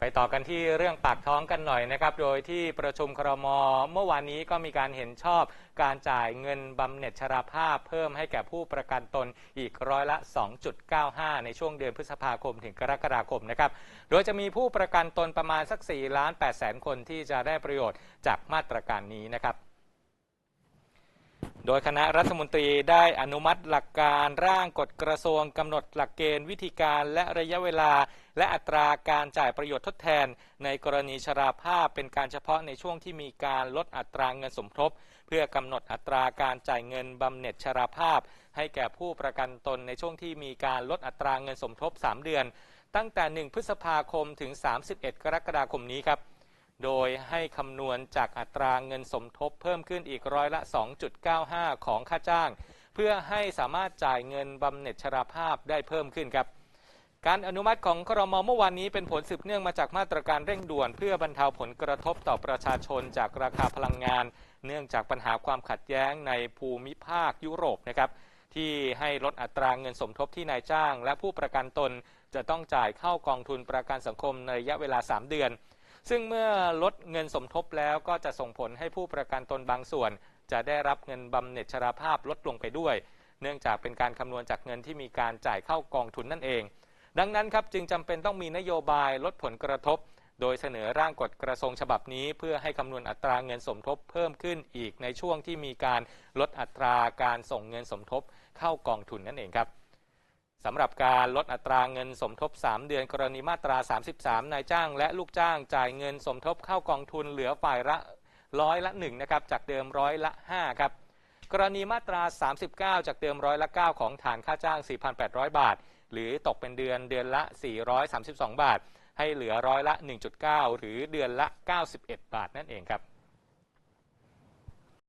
ไปต่อกันที่เรื่องปากท้องกันหน่อยนะครับ โดยที่ประชุมครม เมื่อวานนี้ก็มีการเห็นชอบการจ่ายเงินบำเหน็จชราภาพเพิ่มให้แก่ผู้ประกันตนอีกร้อยละ 2.95 ในช่วงเดือนพฤษภาคมถึงกรกฎาคมนะครับ โดยจะมีผู้ประกันตนประมาณสัก4ล้าน8แสนคนที่จะได้ประโยชน์จากมาตรการนี้นะครับ โดยคณะรัฐมนตรีได้อนุมัติหลักการร่างกฎกระทรวงกำหนดหลักเกณฑ์วิธีการและระยะเวลา และอัตราการจ่ายประโยชน์ทดแทน ในกรณีชราภาพเป็นการเฉพาะในช่วงที่มีการลดอัตราเงินสมทบ เพื่อกำหนดอัตราการจ่ายเงินบำเหน็จชราภาพ ให้แก่ผู้ประกันตนในช่วงที่มีการลดอัตราเงินสมทบ 3 เดือน ตั้งแต่ 1 พฤษภาคมถึง 31 กรกฎาคมนี้ครับ โดยให้คำนวณจากอัตราเงินสมทบเพิ่มขึ้นอีกร้อยละ 2.95 ของค่าจ้าง เพื่อให้สามารถจ่ายเงินบำเหน็จชราภาพได้เพิ่มขึ้นครับ การอนุมัติของครมเมื่อวานนี้เป็นผลสืบเนื่องมาจากมาตรการเร่งด่วน เพื่อบรรเทาผลกระทบต่อประชาชนจากราคาพลังงาน เนื่องจากปัญหาความขัดแย้งในภูมิภาคยุโรปนะครับที่ให้ลดอัตราเงินสมทบที่นายจ้าง และผู้ประกันตนจะต้องจ่ายเข้ากองทุนประกันสังคมในระยะเวลา 3 เดือน ซึ่งเมื่อลดเงินสมทบแล้วก็จะส่งผลให้ผู้ประกันตนบางส่วน จะได้รับเงินบำเหน็จชราภาพลดลงไปด้วย เนื่องจากเป็นการคำนวณจากเงินที่มีการจ่ายเข้ากองทุนนั่นเอง ดังนั้นครับจึงจำเป็นต้องมีนโยบายลดผลกระทบ โดยเสนอร่างกฎกระทรวงฉบับนี้ เพื่อให้คำนวณอัตราเงินสมทบเพิ่มขึ้นอีกในช่วงที่มีการลดอัตราการส่งเงินสมทบเข้ากองทุนนั่นเองครับ สำหรับการลดอัตราเงินสมทบ 3 เดือนกรณีมาตรา 33 นายจ้าง และลูกจ้างจ่ายเงินสมทบเข้ากองทุนเหลือฝ่ายละร้อยละ1นะครับจากเดิมร้อยละ5ครับกรณีมาตรา 39 จากเดิมร้อยละ9ของฐานค่าจ้าง 4,800 บาท หรือตกเป็นเดือนเดือนละ 432 บาท ให้เหลือร้อยละ 1.9 หรือเดือนละ 91 บาทนั่นเองครับ